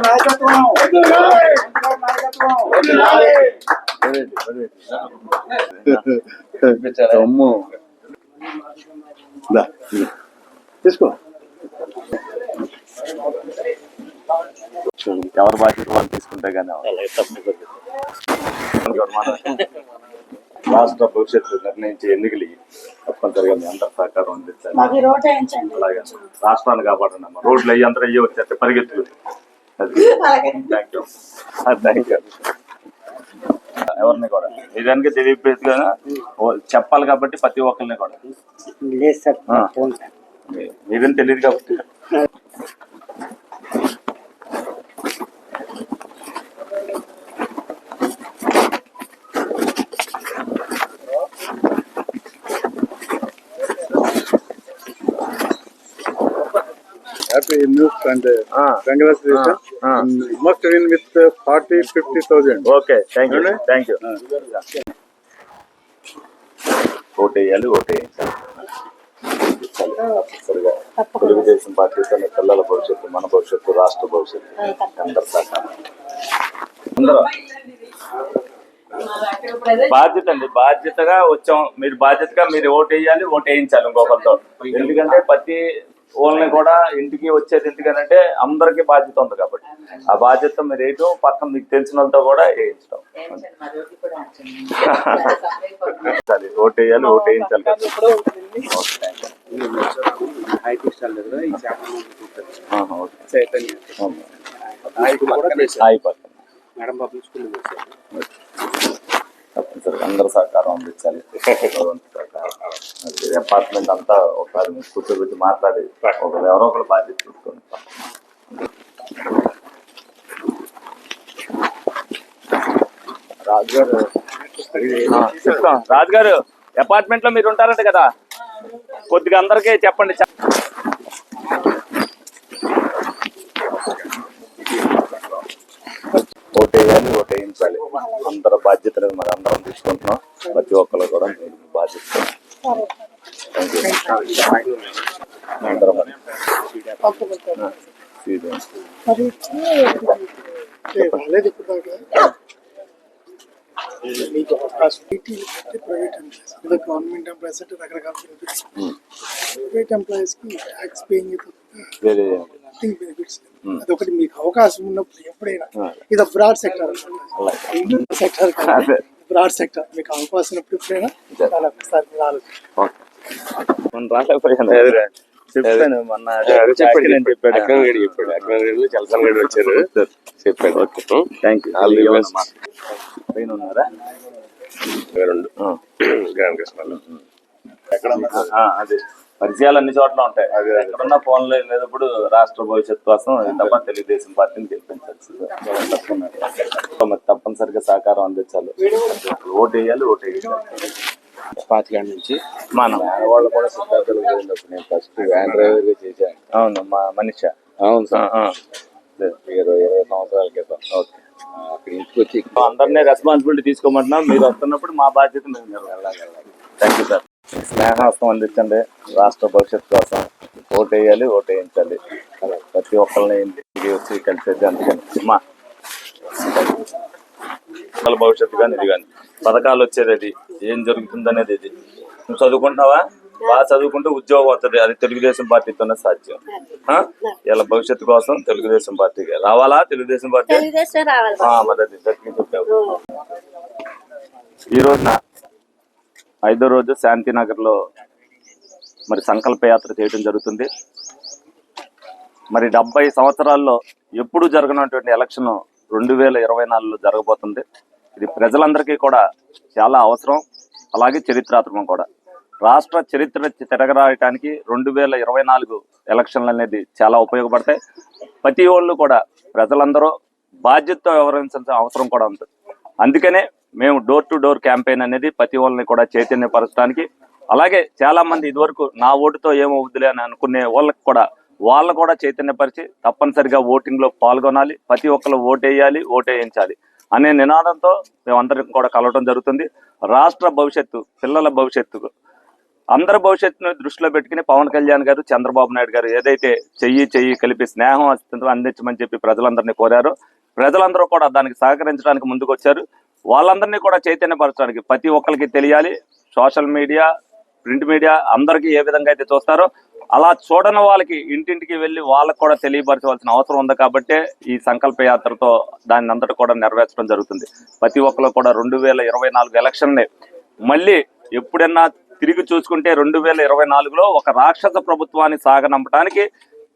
నాయకత్వం. తీసుకో. ఎవరి బాధ్యత వాళ్ళు తీసుకుంటే కానీ రాష్ట్ర భవిష్యత్తు నిర్ణయించే ఎన్నికలు ఇవి. తప్పనిసరిగా మీ అందరి సహకారం అందించాలి. అలాగే రాష్ట్రాన్ని కాపాడండి అమ్మ. రోడ్లు అయ్యి అందరూ అయ్యి వచ్చేస్తే పరిగెత్తు అలాగే. థ్యాంక్ యూ థ్యాంక్ యూ ఎవరిని కూడా. నిజానికి తెలియపేట్టుగా చెప్పాలి కాబట్టి ప్రతి ఒక్కరిని కూడా. మీరేం తెలియదు కాబట్టి. Congratulations. Ah, ah. Mm, Must win with uh, 40, 50,000. Okay thank you thank you vote వేయాలి ఓటు. వేయించాలి తప్పనిసరిగా తెలుగుదేశం పార్టీ తన పిల్లల భవిష్యత్తు మన భవిష్యత్తు రాష్ట్ర భవిష్యత్తు. అందరూ బాధ్యత అండి బాధ్యతగా వచ్చాం. మీరు బాధ్యతగా మీరు ఓటు వేయాలి ఓటు వేయించాలి ఇంకొకరితో. ఎందుకంటే ప్రతి వాళ్ళని కూడా ఇంటికి వచ్చేది ఎందుకనంటే అందరికీ బాధ్యత ఉంది కాబట్టి. ఆ బాధ్యత మీరు వేయటం పక్కన మీకు తెలిసిన వాళ్ళతో కూడా వేయించడం ఓటు వేయాలి ఓటు వేయించాలి మేడం బాబు అందరూ సహకారం అందించాలి. అది అపార్ట్మెంట్ అంతా ఒకసారి కూర్చోబెట్టి మాట్లాడి ఒకరు ఎవరో ఒకరు బాధ్యత చూసుకోండి రాజుగారు చెప్తాం. రాజుగారు అపార్ట్మెంట్లో మీరు ఉంటారంట కదా? కొద్దిగా అందరికీ చెప్పండి. చెప్- ఓటు వేయాలి ఓటు వేయించాలి అందరి బాధ్యతలు మరి అందరం తీసుకుంటున్నాం. ప్రతి ఒక్కరు కూడా బాధ్యత మీకు అవకాశం ప్రైవేట్ ఎంప్లాయీస్ ఇది గవర్నమెంట్ ఎంప్లాయీస్ అంటే రకరకాల బెనిఫిట్స్ ప్రైవేట్ ఎంప్లాయీస్ కి ట్యాక్స్ పేయింగ్ వేరే నథింగ్ బెనిఫిట్స్ అదొకటి మీకు అవకాశం ఉన్నప్పుడు ఎప్పుడైనా ఇది బ్రాడ్ సెక్టర్ సెక్టర్ అదే. బ్రాడ్ సెక్టర్ మీకు అవకాశం ఉన్నప్పుడు ఎప్పుడైనా చాలా ఒకసారి మీరు ఆలోచించండి మనం రాలేకపోయాను చెప్పాను మొన్న చెప్పండి గడి చెప్పాడు. అక్రమ్ గడి చలసాన్ గడి వచ్చారు. చెప్పాడు. ఓకే. Thank you. పైన ఉన్నారా? రెండు. గ్రామ కృష్ణలో. ఆ, అదే. పరిచయాలు అన్ని చోట్ల ఉంటాయి. అది ఎక్కడున్న ఫోన్లో లేనప్పుడు రాష్ట్ర భవిష్యత్తు కోసం తప్ప తెలుగుదేశం పార్టీని గెలిపించాల్సి మరి తప్పనిసరిగా సహకారం అందించాలి. ఓటు వేయాలి ఓటు వేయాలి పాతికాడ నుంచి మనం వాళ్ళు కూడా సిద్ధార్థులు నేను ఫస్ట్ వ్యాన్ డ్రైవర్గా చేశాను అవును మా మనిషి. అవును సార్. ఇరవై ఇరవై సంవత్సరాల క్రితం. ఓకే. అక్కడ ఇంటికి వచ్చి అందరినీ రెస్పాన్సిబిలిటీ తీసుకోమంటున్నాం. మీరు వస్తున్నప్పుడు మా బాధ్యత మేము థ్యాంక్ యూ సార్ స్నేహహస్తం అందించండి. రాష్ట్ర భవిష్యత్తు కోసం ఓటు వేయాలి ఓటు వేయించాలి. ప్రతి ఒక్కరిని ఇంటికి వచ్చి కలిసేది అందుకని మా వాళ్ళ భవిష్యత్తు కానీ ఇది కానీ పథకాలు వచ్చేది అది. ఏం జరుగుతుంది అనేది ఇది. నువ్వు చదువుకుంటున్నావా? బాగా చదువుకుంటే ఉద్యోగం వస్తుంది అది తెలుగుదేశం పార్టీతోనే సాధ్యం? ఇలా భవిష్యత్తు కోసం తెలుగుదేశం పార్టీకి రావాలా? తెలుగుదేశం పార్టీ? మరి చెప్పావు ఈ రోజున ఐదో రోజు శాంతినగర్లో మరి సంకల్ప యాత్ర చేయడం జరుగుతుంది. మరి డెబ్బై సంవత్సరాల్లో ఎప్పుడు జరగనటువంటి ఎలక్షన్ రెండు వేల ఇరవై నాలుగులో జరగబోతుంది. ఇది ప్రజలందరికీ కూడా చాలా అవసరం. అలాగే చరిత్రాత్మకం కూడా. రాష్ట్ర చరిత్ర తిరగరాయటానికి రెండు వేల ఇరవై నాలుగు ఎలక్షన్లు అనేది చాలా ఉపయోగపడతాయి. ప్రతి వాళ్ళు కూడా ప్రజలందరూ బాధ్యతతో వ్యవహరించాల్సిన అవసరం కూడా ఉంది. అందుకనే మేము డోర్ టు డోర్ క్యాంపెయిన్ అనేది ప్రతి వాళ్ళని కూడా చైతన్యపరచడానికి అలాగే చాలామంది ఇదివరకు నా ఓటుతో ఏమవుద్దిలే అని అనుకునే వాళ్ళకి కూడా వాళ్ళు కూడా చైతన్యపరిచి తప్పనిసరిగా ఓటింగ్లో పాల్గొనాలి. ప్రతి ఒక్కరు ఓటేయాలి ఓటేయించాలి. అనే నినాదంతో మేమందరం కూడా కలవటం జరుగుతుంది. రాష్ట్ర భవిష్యత్తు పిల్లల భవిష్యత్తు. అందరి భవిష్యత్తును దృష్టిలో పెట్టుకుని పవన్ కళ్యాణ్ గారు చంద్రబాబు నాయుడు గారు ఏదైతే చెయ్యి చెయ్యి కలిపి స్నేహం అస్తిత్వం అందించమని చెప్పి ప్రజలందరినీ కోరారు. ప్రజలందరూ కూడా దానికి సహకరించడానికి ముందుకు వచ్చారు వాళ్ళందరినీ కూడా చైతన్యపరచడానికి ప్రతి ఒక్కరికి తెలియాలి. సోషల్ మీడియా ప్రింట్ మీడియా అందరికీ ఏ విధంగా అయితే చూస్తారో అలా చూడని వాళ్ళకి ఇంటింటికి వెళ్ళి వాళ్ళకు కూడా తెలియపరచవలసిన అవసరం ఉంది కాబట్టి ఈ సంకల్ప యాత్రతో దాన్ని అంతటి కూడా నెరవేర్చడం జరుగుతుంది. ప్రతి ఒక్కరు కూడా రెండు వేల ఇరవై నాలుగు ఎలక్షన్ని మళ్ళీ ఎప్పుడన్నా తిరిగి చూసుకుంటే రెండు వేల ఇరవై నాలుగులో ఒక రాక్షస ప్రభుత్వాన్ని సాగనంపడానికి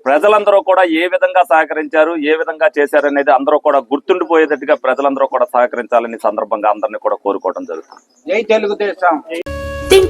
ప్రజలందరూ కూడా ఏ విధంగా సహకరించారు ఏ విధంగా చేశారు అనేది అందరూ కూడా గుర్తుండిపోయేటట్టుగా ప్రజలందరూ కూడా సహకరించాలని సందర్భంగా అందరినీ కూడా కోరుకోవడం జరుగుతుంది. జై తెలుగుదేశం.